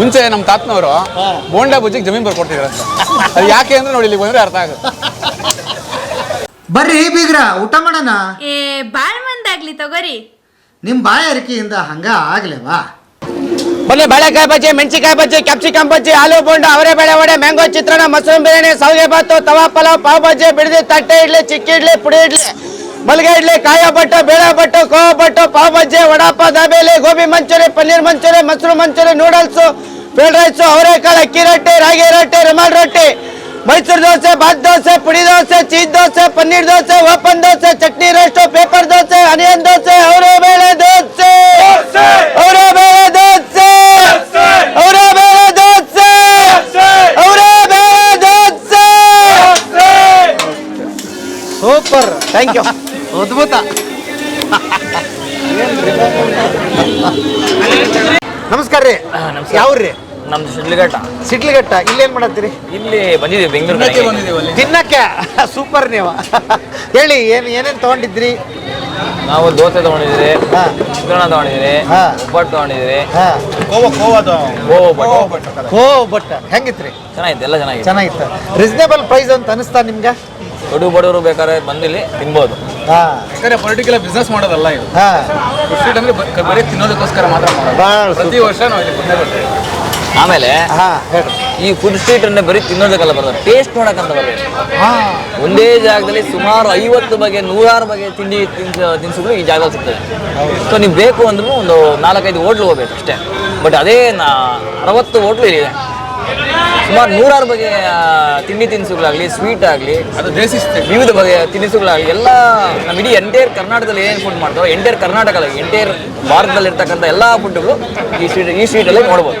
ಮುಂಚೆ ನಮ್ಮ ತಾತನವರು ಬೋಂಡಾ ಬುಜ್ಜಿಗೆ ಜಮೀನ್ ಬರ್ಕೊಡ್ತಿದ್ರ ಅದು ಯಾಕೆ ಅಂದ್ರೆ ನೋಡಿ ಇಲ್ಲಿ ಬಂದ್ರೆ ಅರ್ಥ ಆಗುತ್ತೆ. ಬರ್ರಿ ಬೀಗ್ರ ಊಟ ಮಾಡೋಣ? ಏ ಬಾಳ್ ಮಂದಾಗ್ಲಿ ತಗೋರಿ. ನಿಮ್ಮ ಬಾಯ ಅರಿಕೆಯಿಂದ ಹಂಗ ಆಗ್ಲೇವಾ? ಬನ್ನಿ ಬಾಳೆಕಾಯಿ ಬಜ್ಜಿ ಮೆಣಸಿಕಾಯಿ ಬಜ್ಜಿ ಕ್ಯಾಪ್ಸಿಕಮ್ ಬಜ್ಜಿ ಆಲೂ ಬೋಂಡ ಅವರೇ ಬೇಳೆ ವಡೆ ಮ್ಯಾಂಗೋ ಚಿತ್ರಾನ್ನ ಮಶ್ರೂಮ್ ಬಿರಿಯಾನಿ ಸೌಗೆ ಭಾತು ತವಾ ಪಲಾವ್ ಪಾವ್ ಬಜ್ಜಿ ಬಿಡದಿ ತಟ್ಟೆ ಇಡ್ಲಿ ಚಿಕ್ಕಿ ಇಡ್ಲಿ ಪುಡಿ ಇಡ್ಲಿ. ಮಲ್ಗೆ ಇಡ್ಲಿ ಕಾಯ ಬಟ್ಟು ಬೇಳೆ ಬಟ್ಟು ಕೋವ ಬಟ್ಟು pav bhaji ವಡಾಪ dabeli gobi manchuri paneer manchuri mushroom manchuri noodles fried rice ಅವರೆಕಾಳು ಅಕ್ಕಿ ರೊಟ್ಟಿ ರಾಗಿ ರೊಟ್ಟಿ ರುಮಾಲ್ ರೊಟ್ಟಿ ಮೈಸೂರು ದೋಸೆ ಬಾತ್ ದೋಸೆ ಪುಡಿ dosa cheese dosa paneer dosa open dosa chutney roast paper dosa onion dosa ಅವರೇ ಬೇಳೆ ದೋಸೆ! ಅವರೇ ಬೇಳೆ ದೋಸೆ! ಅವರೇ ಬೇಳೆ ದೋಸೆ! ಅವರೇ ಬೇಳೆ ದೋಸೆ! Super thank you. ಅದ್ಭುತ. ನಮಸ್ಕಾರ ರೀ. ಯಾವ್ರಿ ನಮ್ದು ಶಿಡ್ಲಘಟ್ಟ. ಸಿಡ್ಲಿಘಟ್ಟ ಇಲ್ಲೇನ್ ಮಾಡತ್ತೀರಿ? ಇಲ್ಲಿ ಬಂದಿದ್ದೀವಿ ಬೆಂಗಳೂರು ತಿನ್ನಕ್ಕೆ ಸೂಪರ್ ನೀವು. ಹೇಳಿ ಏನ್ ಏನೇನ್ ತಗೊಂಡಿದ್ರಿ? ನಾವು ದೋಸೆ ತಗೊಂಡಿದ್ರಿ ಹಾ. ಚಿತ್ರಾನ್ನ ತಗೊಂಡಿದ್ರಿ ಹಾ. ಒಬ್ಬಟ್ಟು ತಗೊಂಡಿದ್ರಿ ಹಾ. ಓ ಬಟ್ ಹೆಂಗಿತ್ರಿ? ಚೆನ್ನಾಗಿತ್ತು ಎಲ್ಲ ಚೆನ್ನಾಗಿತ್ತು. ಚೆನ್ನಾಗಿತ್ತು. ರೀಸನೇಬಲ್ ಪ್ರೈಸ್ ಅಂತ ಅನಿಸ್ತಾ ನಿಮ್ಗೆ? ದೊಡ್ಡ ಬಡವರು ಬೇಕಾದ್ರೆ ಬಂದಿಲ್ಲಿ ತಿನ್ಬೋದು. ಯಾಕಂದ್ರೆ ಪರ್ಟಿಕ್ಯುಲರ್ ಬಿಸ್ನೆಸ್ ಮಾಡೋದಲ್ಲ ಇದು. ಹಾ. ಫುಡ್ ಅಂದ್ರೆ ಬರೀ ತಿನ್ನೋದಕ್ಕೋಸ್ಕರ ಮಾತ್ರ ಮಾಡೋದು. ಭಾಳ ಪ್ರತಿ ವರ್ಷ ನಾವು ಇಲ್ಲಿ ಬರ್ತೀವಿ ಆಮೇಲೆ ಹಾ. ಹೇಳ್ರಿ ಈ ಫುಡ್ ಸ್ಟ್ರೀಟ್ ಅನ್ನ ಬರೀ ತಿನ್ನೋದಕ್ಕಲ್ಲ ಬರೋದು ಟೇಸ್ಟ್ ನೋಡಕ್ಕಂತ ಬರಬೇಕು ಹಾ. ಒಂದೇ ಜಾಗದಲ್ಲಿ ಸುಮಾರು ಐವತ್ತು ಬಗೆ ನೂರಾರು ಬಗೆ ತಿಂಡಿ ತಿನಿಸು ತಿನಿಸುಗಳು ಈ ಜಾಗದಲ್ಲಿ ಸಿಗ್ತದೆ. ಸೊ ನೀವು ಬೇಕು ಅಂದ್ರೂ ಒಂದು ನಾಲ್ಕೈದು ಹೋಟ್ಲು ಹೋಗ್ಬೇಕು ಅಷ್ಟೇ. ಬಟ್ ಅದೇ ನಾ ಅರವತ್ತು ಹೋಟ್ಲು ಇದೆ ಸುಮಾರು ನೂರಾರು ಬಗೆಯ ತಿಂಡಿ ತಿನಿಸುಗಳಾಗಲಿ ಸ್ವೀಟ್ ಆಗಲಿ ಅದು ದೇಸಿ. ವಿವಿಧ ಬಗೆಯ ತಿನಿಸುಗಳಾಗಲಿ ಎಲ್ಲ ನಮ್ಮ ಇಡೀ ಎಂಟೈರ್ ಕರ್ನಾಟಕದಲ್ಲಿ ಏನು ಫುಡ್ ಮಾಡ್ತಾವೆ ಎಂಟೈರ್ ಕರ್ನಾಟಕದಲ್ಲಿ ಎಂಟೈರ್ ಭಾರತದಲ್ಲಿ ಇರ್ತಕ್ಕಂಥ ಎಲ್ಲ ಫುಡ್ಗಳು ಈ ಸ್ವೀಟ್ ಈ ಸ್ವೀಟಲ್ಲಿ ನೋಡ್ಬೋದು.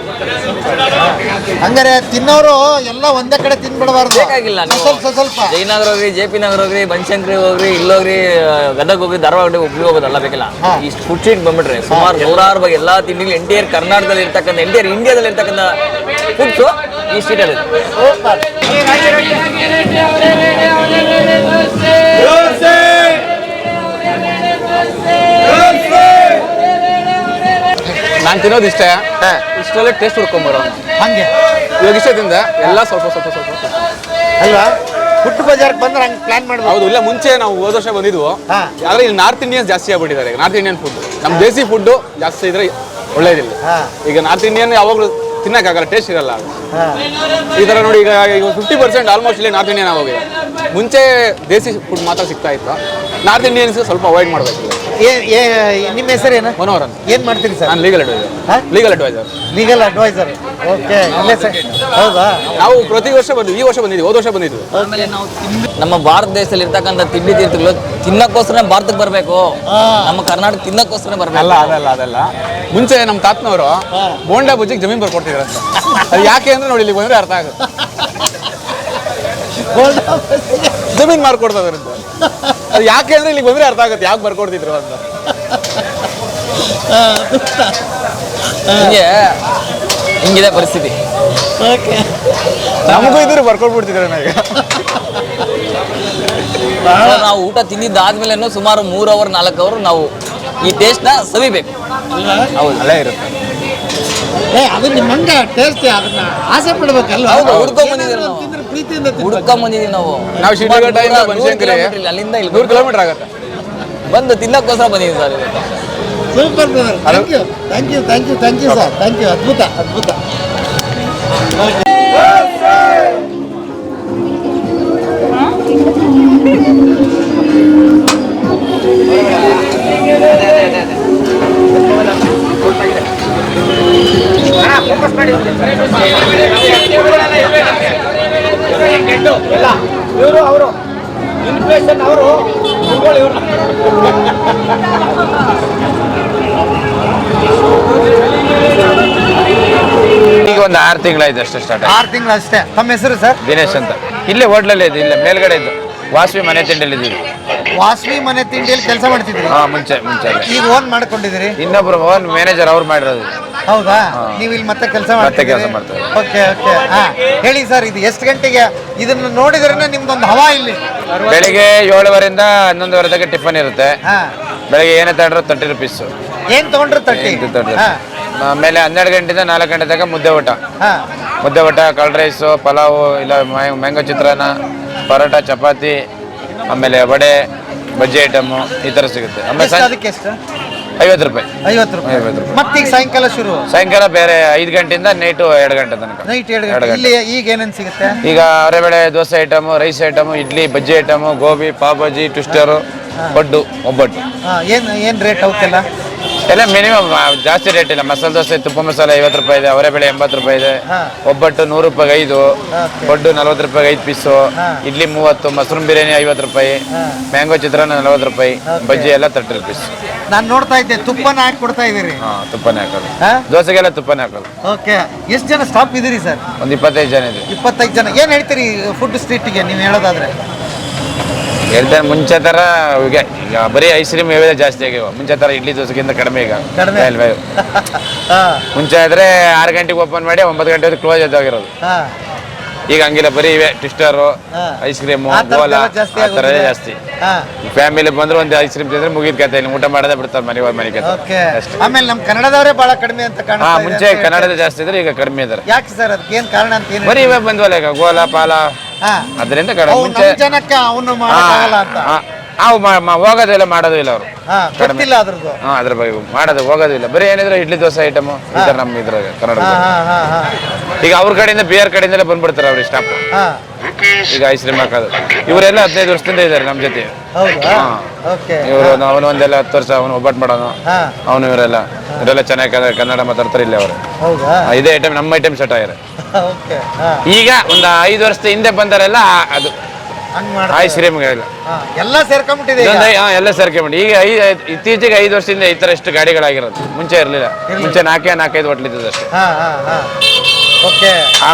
ಹಂಗಾರೆ ತಿನ್ನೋರು ಎಲ್ಲ ಒಂದೇ ಕಡೆ ತಿನ್ಬಿಡಬಾರ್ದು. ಬೇಕಾಗಿಲ್ಲ ಸ್ವಲ್ಪ ಸ್ವಲ್ಪ ಜಯನಗರ ಹೋಗ್ರಿ ಜೆ ಪಿ ನಗರ ಹೋಗ್ರಿ ಬನಶಂಕರಿ ಹೋಗ್ರಿ ಇಲ್ಲೋಗ್ರಿ ಗದಗ ಹೋಗ್ರಿ ಧಾರವಾಡ ಹೋಗಿ ಹುಬ್ಳಿ ಹೋಗೋದಲ್ಲ ಬೇಕಿಲ್ಲ. ಈ ಫುಡ್ ಸ್ಟ್ರೀಟ್ ಬಂದ್ಬಿಟ್ರೆ ಸುಮಾರು ನೂರಾರು ಬಗ್ಗೆ ಎಲ್ಲ ತಿಂಡಿಗಳು ಎಂಟೈರ್ ಕರ್ನಾಟಕದಲ್ಲಿ ಇರ್ತಕ್ಕಂಥ ಎಂಟೈರ್ ಇಂಡಿಯಾದಲ್ಲಿ ಇರ್ತಕ್ಕಂಥ ಫುಡ್ಸು ಈ ಸ್ಟ್ರೀಟಲ್ಲಿ ನಾನು ತಿನ್ನೋದು ಇಷ್ಟೇ. ಇಷ್ಟರಲ್ಲೇ ಟೇಸ್ಟ್ ಹುಡ್ಕೊಂಬರೋ ಹಂಗೆ. ಇವಾಗ ಇಷ್ಟದಿಂದ ಎಲ್ಲ ಸ್ವಲ್ಪ ಸ್ವಲ್ಪ ಸ್ವಲ್ಪ ಅಲ್ವಾ? ಫುಡ್ ಬಜಾರ್ಗೆ ಬಂದ್ರೆ ಹಂಗೆ ಪ್ಲಾನ್ ಮಾಡ್ಬೋದು ಹೌದು ಇಲ್ಲ ಮುಂಚೆ ನಾವು ಹೋದ ವರ್ಷ ಬಂದಿದ್ವು. ಆದ್ರೆ ಇಲ್ಲಿ ನಾರ್ತ್ ಇಂಡಿಯನ್ಸ್ ಜಾಸ್ತಿ ಆಗ್ಬಿಟ್ಟಿದ್ದಾರೆ. ನಾರ್ತ್ ಇಂಡಿಯನ್ ಫುಡ್ ನಮ್ಮ ದೇಸಿ ಫುಡ್ ಜಾಸ್ತಿ ಇದ್ರೆ ಒಳ್ಳೇದಿಲ್ಲ. ಈಗ ನಾರ್ತ್ ಇಂಡಿಯನ್ ಯಾವಾಗಲೂ ತಿನ್ನಕ್ಕಾಗಲ್ಲ ಟೇಸ್ಟ್ ಇರಲ್ಲ. ಈ ತರ ನೋಡಿ ಈಗ ಈಗ ಫಿಫ್ಟಿ ಪರ್ಸೆಂಟ್ ಆಲ್ಮೋಸ್ಟ್ ಇಲ್ಲಿ ನಾರ್ತ್ ಇಂಡಿಯನ್ ಆಗೋಗಿದೆ. ಮುಂಚೆ ದೇಸಿ ಫುಡ್ ಮಾತ್ರ ಸಿಗ್ತಾ ಇತ್ತು. ನಾರ್ತ್ ಇಂಡಿಯನ್ಸ್ ಸ್ವಲ್ಪ ಅವಾಯ್ಡ್ ಮಾಡಬೇಕು. ನಿಮ್ಮ ಹೆಸರೇನು? ಮನೋಹರ್ ಅಂತ ಏನ್ ಮಾಡ್ತೀರಿ ಸರ್? ನಾನು ಲೀಗಲ್ ಅಡ್ವೈಸರ್ ಹಾ? Legal adviser legal adviser okay ಇಲ್ಲೇ ಸರ್. ಹೌದಾ? ನಾವು ಪ್ರತಿ ವರ್ಷ ಬಂದ್ವಿ ಈ ವರ್ಷ ಬಂದಿದ್ವಿ ಹೋದ ವರ್ಷ ಬಂದಿದ್ವಿ. ನಮ್ಮ ಭಾರತ ದೇಶದಲ್ಲಿ ಇರ್ತಕ್ಕಂಥ ತಿಂಡಿ ತೀರ್ಥಗಳು ತಿನ್ನಕ್ಕೋಸ್ಕರ ಭಾರತಕ್ಕೆ ಬರಬೇಕು. ನಮ್ಮ ಕರ್ನಾಟಕ ತಿನ್ನಕ್ಕೋಸ್ಕರ ಅಲ್ಲ ಬರಬೇಕು ಅದಲ್ಲ ಅದಲ್ಲ. ಮುಂಚೆ ನಮ್ಮ ತಾತನವರು ಬೋಂಡಾ ಬುಜ್ಜಿಗೆ ಜಮೀನ್ ಅಂತ. ಅದು ಯಾಕೆ ಅಂದ್ರೆ ನೋಡಿ ಇಲ್ಲಿ ಬಂದ್ರೆ ಅರ್ಥ ಆಗುತ್ತೆ. ಜಮೀನ್ ಮಾರ್ಕೊಡ್ತದ್ರಂತ ಅದು ಯಾಕೆ ಅಂದ್ರೆ ಇಲ್ಲಿ ಬಂದ್ರೆ ಅರ್ಥ ಆಗುತ್ತೆ. ಯಾಕೆ ಬರ್ಕೊಡ್ತಿದ್ರು ಅಂತ. ಹಿಂಗೆ ಹಿಂಗಿದೆ ಪರಿಸ್ಥಿತಿ. ನಮಗೂ ಇದ್ರೆ ಬರ್ಕೊಟ್ಬಿಡ್ತಿದ್ರು ನನಗೆ ನಾವು ಊಟ ತಿಂದಿದ್ದಾದ್ಮೇಲೆ ಸುಮಾರು ಮೂರು ಅವರ್ ನಾಲ್ಕು ಅವರ್ ನಾವು ಈ ಟೇಸ್ಟ್ನ ಸವಿಬೇಕು. ಹೌದು. ಅಲ್ಲೇ ಇರುತ್ತೆ. ಏ ಅದು ಟೇಸ್ಟ್ ಅದನ್ನ ಆಸೆ ಪಡ್ಬೇಕಲ್ಲ ಹೌದು, ಹುಡ್ಕೊಂಡ್ ಬಂದಿದ್ದೀವಿ ನಾವು. ಪ್ರೀತಿಯಿಂದ. ಹುಡ್ಕೊಂಡ್ ಬಂದಿದೀವಿ ನಾವು. ನಾವು ಶಿಡ್ಲಘಟ್ಟದಿಂದ ನೂರು ಬನಶಂಕರಿ kilometer ಇಲ್ಲ, ಅಲ್ಲಿಂದ ಇಲ್ಲಿ ನೂರು ಕಿಲೋಮೀಟರ್ ಆಗುತ್ತೆ. ಬಂದು ತಿನ್ನಕ್ಕೋಸ್ಕರ ಬಂದಿದ್ದೀವಿ sir super super thank you thank you thank you thank you sir thank you ಅದ್ಭುತ ಅದ್ಭುತ. ಈಗ ಒಂದು ಆರು ತಿಂಗಳಾಯ್ತು ಅಷ್ಟೇ ಸ್ಟಾರ್ಟ್ ಆರು ತಿಂಗಳು ಅಷ್ಟೇ. ತಮ್ಮ ಹೆಸರು ಸರ್? ದಿನೇಶ್ ಅಂತ. ಇಲ್ಲೇ ಹೋಟ್ಲಲ್ಲಿ ಇದೆ ಇಲ್ಲೇ ಮೇಲ್ಗಡೆ ಇದ್ದು. ವಾಸವಿ ಮನೆ ತಿಂಡಲ್ಲಿ ಇದ್ದೀವಿ ವಾಸವಿ ಮನೆ ತಿಂಡಿಯಲ್ಲಿ ಕೆಲಸ ಮಾಡ್ತಿದ್ರಿ? ಹಾ ಮುಂಚೆ ಮುಂಚೆ. ಈಗ ಓನ್ ಮಾಡ್ಕೊಂಡಿದ್ದೀರಿ? ಇನ್ನೊಬ್ರು ಓನ್ ಮ್ಯಾನೇಜರ್ ಅವ್ರು ಮಾಡಿರೋದು. ಹೌದಾ? ನೀವು ಇಲ್ಲಿ ಮತ್ತೆ ಕೆಲಸ ಮತ್ತೆ ಕೆಲಸ ಮಾಡ್ತಾರೆ. Okay okay. ಹಾ ಹೇಳಿ ಸರ್ ಇದು ಎಷ್ಟು ಗಂಟೆಗೆ? ಇದನ್ನ ನೋಡಿದ್ರೆ ನಿಮ್ದೊಂದು ಹವಾ ಇಲ್ಲಿ. ಬೆಳಿಗ್ಗೆ ಏಳುವರೆಯಿಂದ ಹನ್ನೊಂದುವರೆ ತನಕ ಟಿಫನ್ ಇರುತ್ತೆ. ಹಾ. ಬೆಳಿಗ್ಗೆ ಏನೇ ತಗೊಂಡ್ರು ತರ್ಟಿ ರುಪೀಸ್ ಏನ್ ತಗೊಂಡ್ರು ತರ್ಟಿ? ಹಾ. ಆಮೇಲೆ ಹನ್ನೆರಡು ಗಂಟೆಯಿಂದ ನಾಲ್ಕು ಗಂಟೆ ತನಕ ಮುದ್ದೆ ಊಟ. ಹಾ. ಮುದ್ದೆ ಊಟ ಕರ್ಡ್ ರೈಸು ಪಲಾವು ಇಲ್ಲ ಮ್ಯಾಂಗೋ ಚಿತ್ರಾನ್ನ ಪರೋಟ ಚಪಾತಿ ಆಮೇಲೆ ವಡೆ ಬಜ್ಜಿ ಐಟಮ್ ಈ ಥರ ಸಿಗುತ್ತೆ. ಆಮೇಲೆ ಎಷ್ಟು ಅದಕ್ಕೆ ಎಷ್ಟು? ಐವತ್ತು ರೂಪಾಯಿ. ಐವತ್ತು ರೂಪಾಯಿ. ಐವತ್ತು ರೂಪಾಯಿ. ಮತ್ತೀಗ ಸಾಯಂಕಾಲ ಶುರು? ಸಾಯಂಕಾಲ ಬೇರೆ ಐದು ಗಂಟೆಯಿಂದ ನೈಟು ಎರಡು ಗಂಟೆ ತನಕ. ನೈಟ್ ಎರಡು ಗಂಟೆ. ಇಲ್ಲಿ ಈಗ ಏನೇನು ಸಿಗುತ್ತೆ? ಈಗ ಅವರೆಬೇಳೆ dosa item rice item idli bajji item gobi pav twister ಪಡ್ಡು ಒಬ್ಬಟ್ಟು. ಹಾ ಏನು ಏನು ರೇಟ್ ಅವಕ್ಕೆಲ್ಲ? ಎಲ್ಲ ಮಿನಿಮಮ್ ಜಾಸ್ತಿ ರೇಟ್ ಇಲ್ಲ. ಮಸಾಲೆ ದೋಸೆ ತುಪ್ಪ ಮಸಾಲೆ ಐವತ್ತು ರೂಪಾಯಿ ಇದೆ ಅವರೆಬೇಳೆ ಎಂಬತ್ತು ರೂಪಾಯಿ ಇದೆ. ಒಬ್ಬಟ್ಟು ನೂರು ರೂಪಾಯಿಗೆ ಐದು ಒಡ್ಡು ನಲ್ವತ್ತು ರೂಪಾಯಿಗೆ ಐದು ಪೀಸು ಇಡ್ಲಿ ಮೂವತ್ತು ಮಶ್ರೂಮ್ ಬಿರಿಯಾನಿ ಐವತ್ತು ರೂಪಾಯಿ ಮ್ಯಾಂಗೋ ಚಿತ್ರಾನ್ನ ನಲ್ವತ್ತು ರೂಪಾಯಿ ಬಜ್ಜಿ ಎಲ್ಲ ತರ್ಟಿ ರುಪೀಸ್ ನಾನು ನೋಡ್ತಾ ಇದ್ದೆ ತುಪ್ಪನ ಹಾಕಿ ಕೊಡ್ತಾ ಇದ್ದೀರಿ. ಹಾಂ ತುಪ್ಪನೇ ಹಾಕೋದು. ದೋಸೆಗೆಲ್ಲ ತುಪ್ಪನೇ ಹಾಕೋದು. ಓಕೆ ಎಷ್ಟು ಜನ ಸ್ಟಾಪ್ ಇದ್ದೀರಿ ಸರ್? ಒಂದು ಇಪ್ಪತ್ತೈದು ಜನ ಇದೆ ಇಪ್ಪತ್ತೈದು ಜನ. ಏನು ಹೇಳ್ತೀರಿ ಫುಡ್ ಸ್ಟ್ರೀಟಿಗೆ ನೀವು ಹೇಳೋದಾದ್ರೆ? ಹೇಳ್ತೇನೆ ಮುಂಚೆ ತರ ಈಗ ಈಗ ಬರೀ ಐಸ್ ಕ್ರೀಮ್ ಇವೆ ಜಾಸ್ತಿ ಆಗಿವೆ. ಮುಂಚೆ ತರ ಇಡ್ಲಿ ದೋಸೆಗಿಂತ ಕಡಿಮೆ ಈಗ. ಕಡಿಮೆ? ಅಲ್ವೇ? ಹಾಂ. ಮುಂಚೆ ಆದರೆ ಆರು ಗಂಟೆಗೆ ಓಪನ್ ಮಾಡಿ ಒಂಬತ್ತು ಗಂಟೆ ಕ್ಲೋಸ್ ಆಗಿರೋದು ಹಾಂ. ಈಗ ಹಂಗಿಲ್ಲ ಬರೀ ಇವೆ ಟ್ವಿಸ್ಟರು ಐಸ್ ಕ್ರೀಮ್ ಗೋಲಾ ಜಾಸ್ತಿ ಆ ಜಾಸ್ತಿ. ಹಾಂ. ಫ್ಯಾಮಿಲಿ ಬಂದ್ರೆ ಒಂದು ಐಸ್ ಕ್ರೀಮ್ ತಿಂದ್ರೆ ಮುಗಿದ ಕತೆ ಇಲ್ಲ ಊಟ ಮಾಡದೆ ಬಿಡ್ತಾರೆ ಮನೆ ಮನೆ ಕತೆ. ಓಕೆ. ಅಷ್ಟೇ. ಆಮೇಲೆ ನಮ್ಮ ಕನ್ನಡದವರೇ ಭಾಳ ಕಡಿಮೆ ಅಂತ ಹಾ ಕಾಣ್ತಾ ಮುಂಚೆ ಕನ್ನಡದ ಜಾಸ್ತಿ ಇದ್ರೆ ಈಗ ಕಡಿಮೆ ಇದಾರೆ. ಯಾಕೆ ಸರ್ ಅದಕ್ಕೆ ಏನು ಕಾರಣ ಅಂತ ಏನು ಬರೀ ಇವೆ ಬಂದ್ವಲ್ಲ ಈಗ ಗೋಲಾ ಪಾಲ? ಅದರಿಂದ ಕಡಿಮೆ ಅವು ಮುಂಚೆ ನಮ್ಮ ಜನಕ್ಕೆ ಅವನು ಮಾಡೋಕ್ಕಾಗಲ್ಲ ಅಂತ ಹಾ, ನಾವು ಹೋಗೋದಿಲ್ಲ ಮಾಡೋದು ಇಲ್ಲ ಅವರು. ಹಾಂ ಗೊತ್ತಿಲ್ಲ ಅದ್ರದ್ದು. ಹಾ ಅದ್ರ ಬಗ್ಗೆ ಮಾಡೋದು ಹೋಗೋದಿಲ್ಲ ಬರೀ ಏನಿದ್ರೆ ಇಡ್ಲಿ ದೋಸೆ ಐಟಮ್ ಈ ಥರ ನಮ್ಮ ಇದ್ರಾಗ ಕನ್ನಡ ಹಾಂ ಹಾಂ ಹಾಂ ಹಾಂ. ಈಗ ಅವ್ರ ಕಡೆಯಿಂದ ಬಿಆರ್ ಕಡೆಯಿಂದಲೇ ಬಂದ್ಬಿಡ್ತಾರೆ ಅವ್ರಿಗೆ ಸ್ಟಾಪ್ ಹಾಂ. ಈಗ ಐಸ್ ಕ್ರೀಮ್ ಹಾಕೋದು. ಇವರೆಲ್ಲ ಹದಿನೈದು ವರ್ಷದಿಂದ ಇದ್ದಾರೆ ನಮ್ಮ ಜೊತೆ. ಹೌದಾ? ಹಾ. ಓಕೆ. ಇವರು ಅವನು ಒಂದೆಲ್ಲ ಹತ್ತು ವರ್ಷ ಅವನು ಒಬ್ಬಟ್ಟು ಮಾಡೋನು. ಹಾಂ. ಅವನು ಇವರೆಲ್ಲ. ಇವರೆಲ್ಲ ಚೆನ್ನಾಗಿ ಕನ್ನಡ- ಕನ್ನಡ ಮಾತಾಡ್ತಾರೆ ಇಲ್ಲಿ ಅವರು. ಹೌದಾ? ಇದೇ ಐಟಮ್ ನಮ್ಮ ಐಟಮ್ ಸೆಟ್ ಆಗಿದೆ ಓಕೆ ಹಾಂ. ಈಗ ಒಂದು ಐದು ವರ್ಷದ ಹಿಂದೆ ಬಂದರೆಲ್ಲ ಅದು ಹಂಗೆ ಮಾಡಿ ಐಸ್ ಕ್ರೀಮ್ಗಳಿಲ್ಲ ಹಾಂ ಎಲ್ಲ ಸೇರ್ಕೊಂಡ್ಬಿಟ್ಟಿದೆ ಈಗ. ಇದೊಂದು ಹಾ, ಎಲ್ಲ ಸೇರ್ಕೊಂಬಿಟ್ಟು ಈಗ ಐದು ಇತ್ತೀಚೆಗೆ ಐದು ವರ್ಷದಿಂದ ಈ ಥರ ಇಷ್ಟು ಗಾಡಿಗಳಾಗಿರೋದು. ಮುಂಚೆ ಇರಲಿಲ್ಲ. ಮುಂಚೆ ನಾಲ್ಕೇ ನಾಲ್ಕೈದು ಹೋಟ್ಲಿದ್ದದ್ದು ಒಂದ ಹಾ ಹಾ ಹಾ. ಓಕೆ. ಆ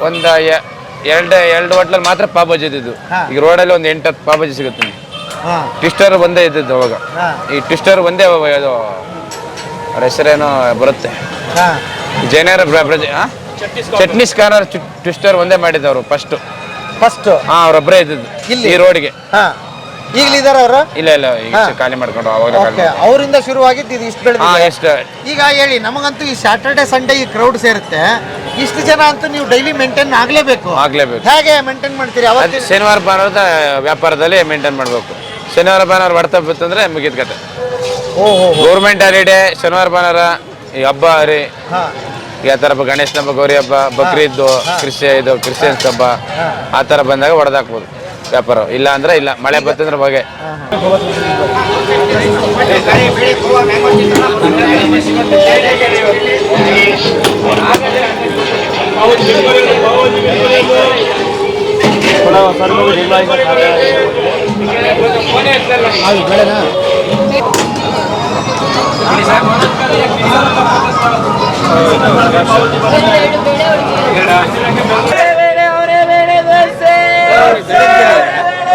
ಒಂದು ಎ- ಎರಡು ಎರಡು ಹೋಟ್ಲಲ್ಲಿ ಮಾತ್ರ ಪಾಬಜಿ ಇದ್ದಿದ್ದು. ಹಾ. ಈಗ ರೋಡಲ್ಲಿ ಒಂದು ಎಂಟು ಹತ್ತು ಪಾಬಜಿ ಸಿಗುತ್ತೆ ನಿಮ್ಗೆ. ಹಾ. ಟ್ವಿಸ್ಟರ್ ಒಂದೇ ಇದ್ದಿದ್ದು ಅವಾಗ. ಹಾ. ಈ ಟ್ವಿಸ್ಟರ್ ಒಂದೇ ಅವ- ಅದು ಅವ್ರ ಹೆಸರೇನೋ ಬರುತ್ತೆ. ಹಾ. ಜೈನರ ಬ್ರ- ಬ್ರಜ- ಆ? ಚಟ್ನೀಸ್ ಕಾರ್ನರ್ ಟ್ವಿಸ್ಟರ್ ಒಂದೇ ಮಾಡಿದ್ದವರು ಫಸ್ಟ್ ಫಸ್ಟ್ ಹಾ ಅವ್ರೊಬ್ಬರೇ ಇದ್ದದ್ದು ಇಲ್ಲಿ? ಈ ರೋಡ್ಗೆ. ಹಾ. ಈಗಲಿದಾರ ಅವರು? ಇಲ್ಲ ಇಲ್ಲ ಈಗ ಹಾ. ಖಾಲಿ ಮಾಡ್ಕೊಂಡು ಅವಾಗ ಓಕೆ ಅವರಿಂದ ಶುರುವಾಗಿದ್ದು ಇದು ಇಷ್ಟು ಹಾ ಬೆಳೆದಿದೆ ಎಷ್ಟು? ಈಗ ಹೇಳಿ ನಮಗಂತೂ ಈ ಸ್ಯಾಟರ್ಡೆ ಸಂಡೇ ಈ ಕ್ರೌಡ್ ಸೇರುತ್ತೆ. ಇಷ್ಟು ಜನ ಅಂತೂ ನೀವು ಡೈಲಿ ಮೇಂಟೈನ್ ಆಗಲೇಬೇಕು. ಆಗ್ಲೇಬೇಕು. ಹೇಗೆ ಮೇಂಟೈನ್ ಮಾಡ್ತೀರಿ? ಅದು ಅವತ್ತಿನ ಶನಿವಾರ ಭಾನುವಾರದ ವ್ಯಾಪಾರದಲ್ಲಿ ಮೇಂಟೈನ್ ಮಾಡಬೇಕು. ಶನಿವಾರ ಭಾನುವಾರ ಹೊಡ್ತಾ ಬಿತ್ತಂದ್ರೆ ಮುಗಿದ ಕತೆ. ಓಹೋ ಗೌರ್ಮೆಂಟ್ ಹಾಲಿಡೇ ಶನಿವಾರ ಭಾನುವಾರ ಈ ಹಬ್ಬ ಹರಿ. ಹಾ. ಈ ಆ ಥರ ಹಬ್ಬ ಗಣೇಶನ ಹಬ್ಬ ಗೌರಿ ಹಬ್ಬ ಬಕ್ರೀದ್ದು ಕ್ರಿಶ್ಚಿಯ ಇದು ಕ್ರಿಶ್ಚಿಯನ್ಸ್ ಹಬ್ಬ ಆ ಥರ ಬಂದಾಗ ಹೊಡೆದಾಕ್ಬೋದು ವ್ಯಾಪಾರ. ಇಲ್ಲ ಅಂದ್ರೆ ಇಲ್ಲ ಮಳೆ ಬತ್ತಂದ್ರೆ ಬಗೆ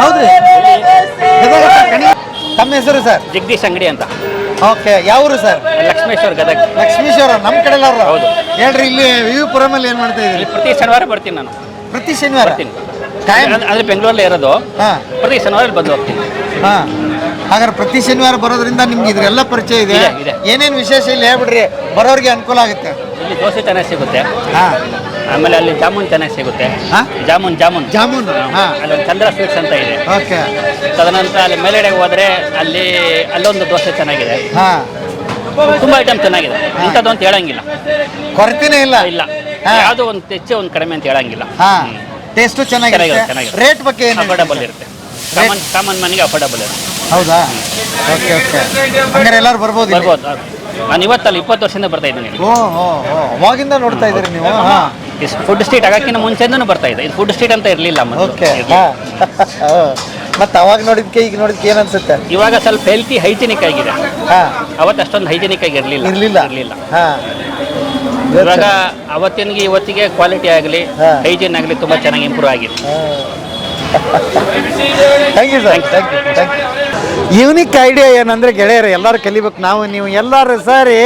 ಹೌದ್ರಿ? ತಮ್ಮ ಹೆಸರು ಸರ್? ಜಗದೀಶ್ ಅಂಗಡಿ ಅಂತ. ಓಕೆ ಯಾವರು ಸರ್? ಲಕ್ಷ್ಮೇಶ್ವರ್ ಗದಗ. ಲಕ್ಷ್ಮೀಶ್ವರ ನಮ್ಮ ಕಡೆ ಹೌದು. ಹೇಳ್ರಿ ಇಲ್ಲಿ ವಿವಿಪುರಮಲ್ಲಿ ಏನು ಮಾಡ್ತಾ ಇದ್ದೀರಿ? ಪ್ರತಿ ಶನಿವಾರ ಬರ್ತೀನಿ ನಾನು. ಪ್ರತಿ ಶನಿವಾರ? ಬರ್ತೀನಿ. ಕಾಯಂ ಅಂದ್ರೆ- ಬೆಂಗಳೂರಲ್ಲಿ ಇರೋದು. ಹಾ. ಪ್ರತಿ ಶನಿವಾರ ಬಂದು ಹೋಗ್ತೀನಿ. ಹಾ. ಹಾಗಾದ್ರೆ ಪ್ರತಿ ಶನಿವಾರ ಬರೋದ್ರಿಂದ ನಿಮ್ಗೆ ಇದ್ರೆಲ್ಲ ಪರಿಚಯ ಇದೆ. ಇದೆ, ಇದೆ. ಏನೇನು ವಿಶೇಷ ಇಲ್ಲಿ ಹೇಳ್ಬಿಡ್ರಿ ಬರೋರಿಗೆ ಅನುಕೂಲ ಆಗುತ್ತೆ. ಇಲ್ಲಿ ದೋಸೆ ಚೆನ್ನಾಗಿ ಸಿಗುತ್ತೆ. ಹಾ. ಆಮೇಲೆ ಅಲ್ಲಿ ಜಾಮೂನ್ ಚೆನ್ನಾಗಿ ಸಿಗುತ್ತೆ. ಹಾ? ಜಾಮೂನ್ ಜಾಮೂನ್. ಜಾಮೂನ್ ಹಾ ಅಲ್ಲಿ ಒಂದು ಚಂದ್ರ ಸ್ವೀಟ್ಸ್ ಅಂತ ಇದೆ. ಓಕೆ. ತದನಂತರ ಅಲ್ಲಿ ಮೇಲೆಡೆ ಹೋದ್ರೆ ಅಲ್ಲಿ ಅಲ್ಲೊಂದು ದೋಸೆ ಚೆನ್ನಾಗಿದೆ. ಹಾ. ತುಂಬಾ ಐಟಮ್ ಚೆನ್ನಾಗಿದೆ. ಇಂಥದ್ದು ಅಂತ ಹೇಳಂಗಿಲ್ಲ. ಕೊರತೆನೇ ಇಲ್ಲ. ಇಲ್ಲ. ಹಾ. ಯಾವುದೋ ಒಂದು ಹೆಚ್ಚು ಒಂದು ಕಡಿಮೆ ಅಂತ ಹೇಳಂಗಿಲ್ಲ. ಹಾ. ಟೇಸ್ಟು ಚೆನ್ನಾಗಿದೆ, ಚೆನ್ನಾಗಿದೆ. ರೇಟ್ ಬಗ್ಗೆ ಏನು ಅಫೋರ್ಡಬಲ್ ಇರುತ್ತೆ. ಕಾಮನ್ ಕಾಮನ್ ಮನೆಗೆ ಅಫೋರ್ಡಬಲ್ ಇರುತ್ತೆ. ಹೌದಾ? ಓಕೆ ಓಕೆ ಹಂಗಾರೆ ಎಲ್ಲರೂ ಬರ್ಬೋದು ಇಲ್ಲಿ? ಬರ್ಬೋದು ನಾನು ಇವತ್ತಲ್ಲ ಇಪ್ಪತ್ತು ವರ್ಷದಿಂದ ಬರ್ತಾ ಇದ್ದೀನಿ ಇಲ್ಲಿ. ಓ ಓ ಓ ಅವಾಗಿಂದ ನೋಡ್ತಾ ಇದ್ದೀರಿ ನೀವು? ಹಾ ಫುಡ್ ಸ್ಟ್ರೀಟ್ ಆಗಕ್ಕಿಂತ ಮುಂಚೆಯಿಂದನೂ ಬರ್ತಾ ಇದೆ. ಇದು ಫುಡ್ ಸ್ಟ್ರೀಟ್ ಅಂತ ಇರಲಿಲ್ಲ ಓಕೆ ಹಾ. ಮತ್ತೆ ಅವಾಗ ನೋಡಿದ್ಕೆ ಈಗ ನೋಡಿದ್ಕೆ ಏನು ಅನ್ಸುತ್ತೆ ಇವಾಗ ಸ್ವಲ್ಪ ಹೆಲ್ತಿ ಹೈಜಿನಿಕ್ ಆಗಿದೆ. ಹಾ. ಅವತ್ತು ಅಷ್ಟೊಂದು ಹೈಜಿನಿಕ್ ಆಗಿ ಇರಲಿಲ್ಲ. ಇರ್ಲಿಲ್ಲ. ಇರಲಿಲ್ಲ. ಹಾ. ಇವಾಗ ಅವತ್ತಿನಿಗೆ ಇವತ್ತಿಗೆ ಕ್ವಾಲಿಟಿ ಆಗಲಿ ಹಾ. ಹೈಜಿನ್ ಆಗಲಿ ತುಂಬ ಚೆನ್ನಾಗಿ ಇಂಪ್ರೂವ್ ಆಗಿದೆ. Thank you sir thank you thank you unique idea ಏನಂದ್ರೆ ಗೆಳೆಯರು, ಎಲ್ಲರೂ ಕಲಿಬೇಕು. ನಾವು ನೀವು ಎಲ್ಲರೂ ಸರಿ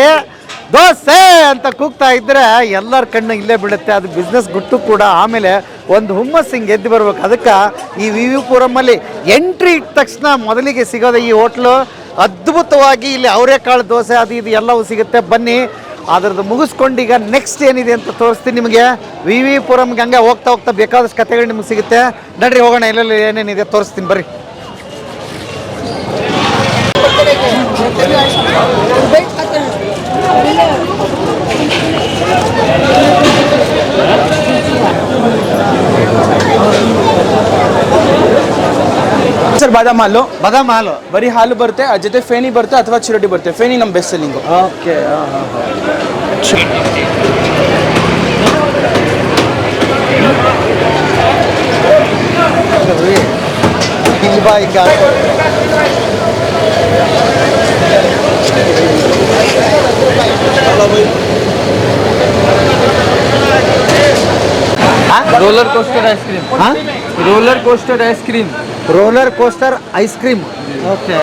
ದೋಸೆ ಅಂತ ಕೂಗ್ತಾ ಇದ್ರೆ ಎಲ್ಲರ ಕಣ್ಣು ಇಲ್ಲೇ ಬಿಡುತ್ತೆ ಅದು ಬಿಸ್ನೆಸ್ ಗುಟ್ಟು ಕೂಡ. ಆಮೇಲೆ ಒಂದು ಹುಮ್ಮಸ್ ಹಿಂಗೆ ಎದ್ದು ಬರ್ಬೇಕು. ಅದಕ್ಕೆ ಈ ವಿ ವಿ ಪುರಮಲ್ಲಿ ಎಂಟ್ರಿ ಇಟ್ಟ ತಕ್ಷಣ ಮೊದಲಿಗೆ ಸಿಗೋದು ಈ ಹೋಟ್ಲು ಅದ್ಭುತವಾಗಿ ಇಲ್ಲಿ ಅವರೆಕಾಳು ದೋಸೆ, ಅದು ಇದು ಎಲ್ಲವೂ ಸಿಗುತ್ತೆ. ಬನ್ನಿ, ಅದ್ರದ್ದು ಮುಗಿಸ್ಕೊಂಡು ಈಗ ನೆಕ್ಸ್ಟ್ ಏನಿದೆ ಅಂತ ತೋರಿಸ್ತೀನಿ ನಿಮಗೆ. ವಿ ವಿ ಪುರಮ್ಗೆ ಹಂಗೆ ಹೋಗ್ತಾ ಹೋಗ್ತಾ ಬೇಕಾದಷ್ಟು ಕಥೆಗಳು ನಿಮ್ಗೆ ಸಿಗುತ್ತೆ. ನಡ್ರಿ, ಹೋಗೋಣ. ಎಲ್ಲೆಲ್ಲಿ ಏನೇನಿದೆ ತೋರಿಸ್ತೀನಿ. ಬರ್ರಿ. ಬಾದಾಮ್ ಹಾಲು ಬಾದಾಮ್ ಹಾಲು ಬರೀ ಹಾಲು ಬರುತ್ತೆ ಅದ್ರ ಜೊತೆ ಫೇನಿ ಬರುತ್ತೆ ಅಥವಾ ಚಿರೋಟಿ ಬರುತ್ತೆ? ಫೇನಿ ನಮ್ಮ ಬೆಸ್ಟ್ ಸೆಲ್ಲಿಂಗು ಓಕೆ ಬಾ ಈಗ रोलर कोस्टर आइसक्रीम। हाँ? Roller coaster ice cream. Roller coaster ice cream. Okay.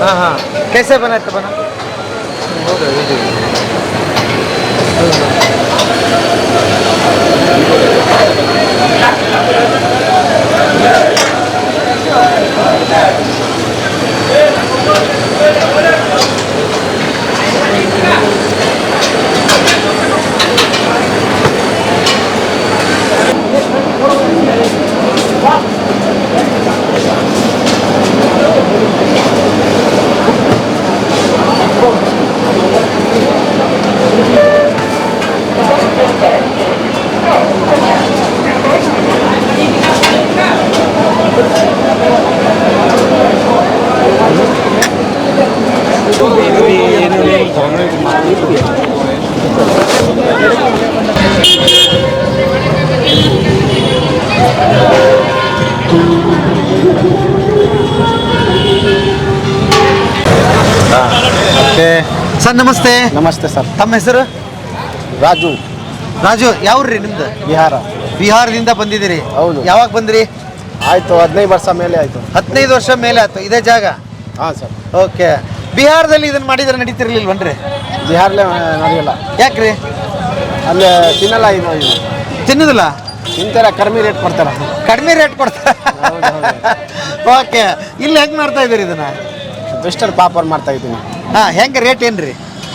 हाँ हाँ। कैसे बना? बना ಸರ್ ನಮಸ್ತೆ. ನಮಸ್ತೆ ಸರ್. ತಮ್ಮ ಹೆಸರು? ರಾಜು. ರಾಜು ಯಾವ್ರಿ ನಿಮ್ದು? ಬಿಹಾರ. ಬಿಹಾರದಿಂದ ಬಂದಿದ್ದೀರಿ. ಹೌದು. ಯಾವಾಗ ಬಂದ್ರಿ? ಆಯಿತು ಹದಿನೈದು ವರ್ಷ ಮೇಲೆ ಆಯಿತು. ಹದಿನೈದು ವರ್ಷ ಮೇಲೆ ಆಯ್ತು ಇದೇ ಜಾಗ? ಹಾಂ ಸರ್. ಓಕೆ. ಬಿಹಾರದಲ್ಲಿ ಇದನ್ನ ಮಾಡಿದ್ರೆ ನಡೀತಿರ್ಲಿಲ್ವನ್ರಿ? ಬಿಹಾರಲ್ಲೇ ನಡೆಯಲ್ಲ. ಯಾಕ್ರಿ? ಅಲ್ಲಿ ತಿನ್ನಲ್ಲ ಇದು ಇದು. ತಿನ್ನುದಿಲ್ಲ? ತಿಂತಾರೆ ಕಡಿಮೆ ರೇಟ್ ಕೊಡ್ತಾರ. ಕಡಿಮೆ ರೇಟ್ ಕೊಡ್ತಾರ. ಓಕೆ. ಇಲ್ಲಿ ಹೆಂಗೆ ಮಾಡ್ತಾ ಇದ್ದೀರಿ ಇದನ್ನ? ಬೆಸ್ಟರ್ ಪಾಪರ್ ಮಾಡ್ತಾ ಇದ್ದೀನಿ. ಹಾ ಹೆಂಗೆ ರೇಟ್ ಏನ್ರಿ?